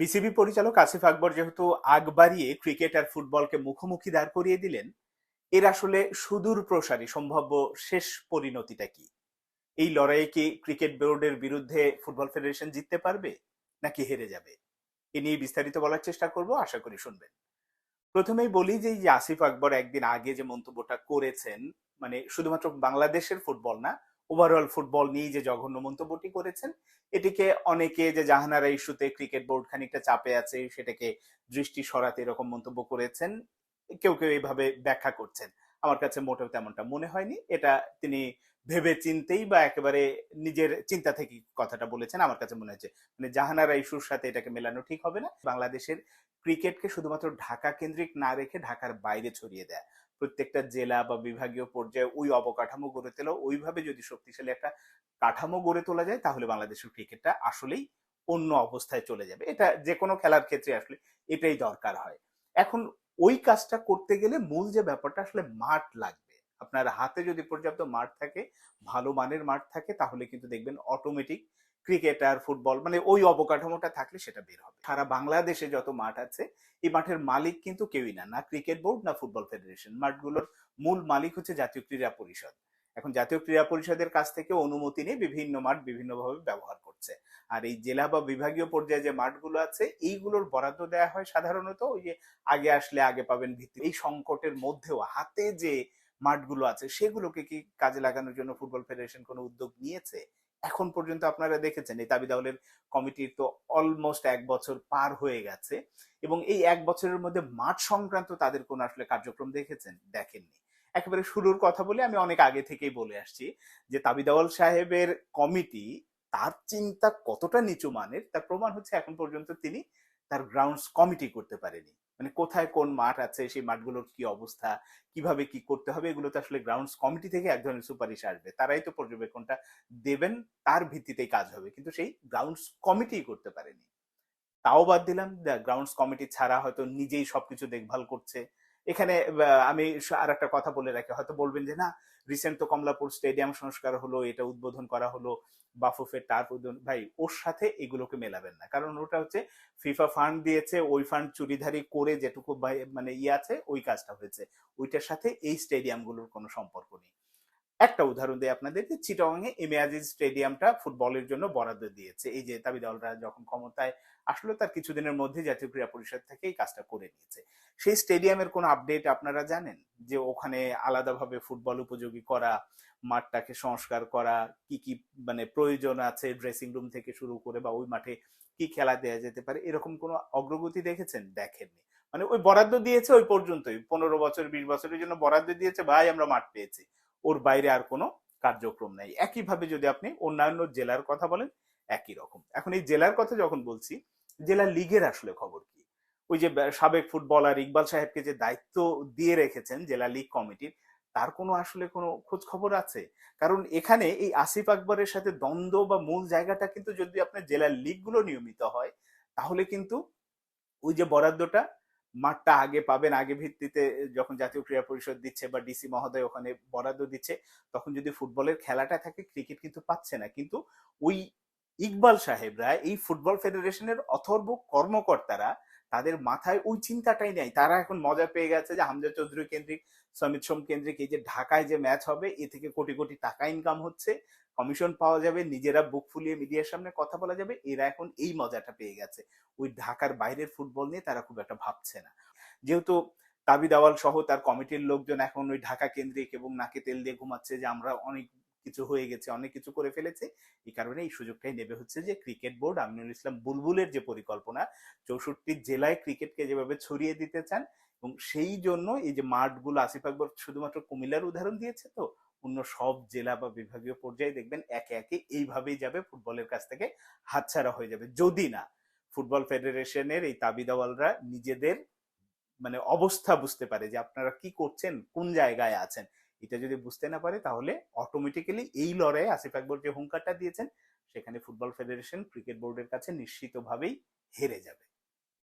BCB পরিচালক আসিফ আকবর যেহেতু আগ বাড়িয়ে ক্রিকেট আর ফুটবলকে মুখোমুখি দাঁড় করিয়ে দিলেন, এর আসলে সুদূর প্রসারী সম্ভাব্য শেষ পরিণতিটা কি? এই লড়াইয়ে কি ক্রিকেট বোর্ডের বিরুদ্ধে ফুটবল ফেডারেশন জিততে পারবে, নাকি হেরে যাবে? এ নিয়ে বিস্তারিত বলার চেষ্টা করব, আশা করি শুনবেন। প্রথমেই বলি যে আসিফ আকবর একদিন আগে যে মন্তব্যটা করেছেন মানে শুধুমাত্র বাংলাদেশের ফুটবল না ওভারঅল ফুটবল নিয়ে যে জঘন্য মন্তব্যটি করেছেন, এটিকে অনেকে যে জাহানারা ইস্যুতে ক্রিকেট বোর্ড খানিকটা চাপে আছে, সেটাকে দৃষ্টি সরাতে এরকম মন্তব্য করেছেন, কেউ কেউ এইভাবে ব্যাখ্যা করছেন। আমার কাছে মোটেও তেমনটা মনে হয়নি। এটা তিনি ভেবে চিনতেই বা একেবারে নিজের চিন্তা থেকে কথাটা বলেছেন। আমার কাছে মনে হচ্ছে মানে জাহানারা ইস্যুর সাথে এটাকে মেলানো ঠিক হবে না। বাংলাদেশের ক্রিকেটকে শুধুমাত্র ঢাকা কেন্দ্রিক না রেখে ঢাকার বাইরে ছড়িয়ে দেয়। প্রত্যেকটা জেলা বা বিভাগীয় পর্যায়ে ওই অবকাঠামো গড়ে তোলা। ওইভাবে যদি শক্তিশালী একটা কাঠামো গড়ে তোলা যায়, তাহলে বাংলাদেশের ক্রিকেটটা আসলেই অন্য অবস্থায় চলে যাবে। এটা যে কোনো খেলার ক্ষেত্রে আসলে এটাই দরকার হয়। এখন ওই কাজটা করতে গেলে মূল যে ব্যাপারটা, আসলে মাঠ লাগবে আপনার হাতে যদি পর্যাপ্ত মাঠ থাকে, ভালো মানের মাঠ থাকে, তাহলে কিন্তু দেখবেন অটোমেটিক ক্রিকেটার ফুটবল মানে ওই অবকাঠামোটা থাকলে সেটা বের হবে। সারা বাংলাদেশে যত মাঠ আছে, এই মাঠের মালিক কিন্তু কেউই না না ক্রিকেট বোর্ড না ফুটবল ফেডারেশন মাঠগুলোর মূল মালিক হচ্ছে জাতীয় ক্রীড়া পরিষদ। এখন জাতীয় ক্রীড়া পরিষদের কাছ থেকে অনুমতি নিয়ে বিভিন্ন মাঠ বিভিন্নভাবে ব্যবহার করছে। আর এই জেলা বা বিভাগীয় পর্যায়ে যে মাঠগুলো আছে, এইগুলোর বরাদ্দ দেওয়া হয় সাধারণত ওই যে আগে আসলে আগে পাবেন ভিত্তি। এই সংকটের মধ্যেও হাতে যে মাঠগুলো আছে, সেগুলোকে কি কাজে লাগানোর জন্য ফুটবল ফেডারেশন কোনো উদ্যোগ নিয়েছে? এখন পর্যন্ত আপনারা দেখেছেন, এই তাবিদ আউলের কমিটির তো অলমোস্ট এক বছর পার হয়ে গেছে এবং এই এক বছরের মধ্যে মাঠ সংক্রান্ত তাদের কোন আসলে কার্যক্রম দেখেছেন? দেখেননি। একেবারে শুরুর কথা বলে আমি অনেক আগে থেকেই বলে আসছি যে তাবিদাওয়াল সাহেবের কমিটি তার চিন্তা কতটা নিচু মানের, তার প্রমাণ হচ্ছে এখন পর্যন্ত তিনি তার গ্রাউন্ডস কমিটি করতে পারেনি। মানে কোথায় কোন মাঠ আছে, সেই মাঠগুলোর কি অবস্থা, কীভাবে কি করতে হবে, এগুলো তো আসলে গ্রাউন্ডস কমিটি থেকে এক ধরনের সুপারিশ আসবে। তারাই তো পর্যবেক্ষণটা দেবেন, তার ভিত্তিতেই কাজ হবে। কিন্তু সেই গ্রাউন্ডস কমিটি করতে পারেনি। তাও বাদ দিলাম গ্রাউন্ডস কমিটি ছাড়া হয়তো নিজেই সবকিছু দেখভাল করছে। এখানে আমি আর একটা কথা বলে রাখি। হয়তো বলবেন যে, না রিসেন্ট তো কমলাপুর স্টেডিয়াম সংস্কার হলো, এটা উদ্বোধন করা হলো, বাফুফের উদ্বোধন ভাই, ওর সাথে এগুলোকে মেলাবেন না। কারণ ওটা হচ্ছে ফিফা ফান্ড দিয়েছে, ওই ফান্ড চুরিধারি করে যেটুকু মানে ইয়ে আছে, ওই কাজটা হয়েছে। ওইটার সাথে এই স্টেডিয়ামগুলোর কোনো সম্পর্ক নেই। একটা উদাহরণ দিই আপনাদেরকে চিটংয়ে এমিয়াজিজ স্টেডিয়ামটা ফুটবলের জন্য বরাদ্দ দিয়েছে। এই যে তাবি দলরা যখন ক্ষমতায় আসলো, তার কিছুদিনের মধ্যে জাতীয় ক্রীড়া পরিষদ থেকে এই কাজটা করে নিয়েছে। সেই স্টেডিয়ামের কোনো আপডেট আপনারা জানেন? যে ওখানে আলাদাভাবে ফুটবল উপযোগী করা, মাঠটাকে সংস্কার করা, কি কি মানে প্রয়োজন আছে ড্রেসিং রুম থেকে শুরু করে বা ওই মাঠে কি খেলা দেওয়া যেতে পারে, এরকম কোনো অগ্রগতি দেখেছেন? দেখেননি। মানে ওই বরাদ্দ দিয়েছে ওই পর্যন্তই। পনেরো বছর, বিশ বছরের জন্য বরাদ্দ দিয়েছে, ভাই আমরা মাঠ পেয়েছি। ওর বাইরে আর কোনো কার্যক্রম নাই। একইভাবে যদি আপনি অন্যান্য জেলার কথা বলেন, একই রকম। এখন এই জেলার কথা যখন বলছি, জেলা লিগের আসলে খবর কি? ওই যে সাবেক ফুটবলার ইকবাল সাহেবকে যে দায়িত্ব দিয়ে রেখেছেন জেলা লিগ কমিটির, তার কোনো আসলে কোনো খোঁজ খবর আছে? কারণ এখানে এই আসিফ আকবরের সাথে দ্বন্দ্ব বা মূল জায়গাটা কিন্তু যদি আপনার জেলার লিগগুলো নিয়মিত হয়, তাহলে কিন্তু ওই যে বরাদ্দটা মাঠটা আগে পাবেন, আগে ভিত্তিতে যখন জাতীয় ক্রীড়া পরিষদ দিচ্ছে বা ডিসি মহোদয় ওখানে বরাদ্দ দিচ্ছে, তখন যদি ফুটবলের খেলাটা থাকে ক্রিকেট কিন্তু পাচ্ছে না। কিন্তু ওই ইকবাল সাহেবরা এই ফুটবল ফেডারেশনের অথর্ব কর্মকর্তারা তাদের মাথায় ওই চিন্তাটাই নেই। তারা এখন মজা পেয়ে গেছে যে হামজা চৌধুরী কেন্দ্রিক, সমিত সোম কেন্দ্রিক এই যে ঢাকায় যে ম্যাচ হবে, এ থেকে কোটি কোটি টাকা ইনকাম হচ্ছে। কমিশন পাওয়া যাবে, নিজেরা বুক ফুলিয়ে মিডিয়ার সামনে কথা বলা যাবে। এরা এখন এই মজাটা পেয়ে গেছে। ওই ঢাকার বাইরের ফুটবল নিয়ে তারা খুব একটা ভাবছে না। যেহেতু তাবি দাওয়াল সহ তার কমিটির লোকজন এখন ওই ঢাকা কেন্দ্রিক এবং নাকে তেল দিয়ে ঘুমাচ্ছে যে আমরা অনেক কিছু হয়ে গেছে, অনেক কিছু করে ফেলেছে। এই কারণে এই সুযোগটাই নেবে হচ্ছে যে ক্রিকেট বোর্ড আমিনুল ইসলাম বুলবুলের যে পরিকল্পনা, চৌষট্টি জেলায় ক্রিকেটকে যেভাবে ছড়িয়ে দিতে চান এবং সেই জন্য এই যে মাঠগুলো, আসিফ আকবর শুধুমাত্র কুমিল্লার উদাহরণ দিয়েছে তো? অন্য সব জেলা বা বিভাগীয় পর্যায়ে দেখবেন একে একে এইভাবেই যাবে, ফুটবলের কাছ থেকে হাতছাড়া হয়ে যাবে। যদি না, ফুটবল ফেডারেশনের এই তাবিদাওয়ালরা নিজেদের মানে অবস্থা বুঝতে পারে যে আপনারা কি করছেন, কোন জায়গায় আছেন। এটা যদি বুঝতে না পারে, তাহলে অটোমেটিক্যালি এই লড়াই আসিফ আকবর যে হুঙ্কারটা দিয়েছেন, সেখানে ফুটবল ফেডারেশন ক্রিকেট বোর্ডের কাছে নিশ্চিতভাবেই হেরে যাবে।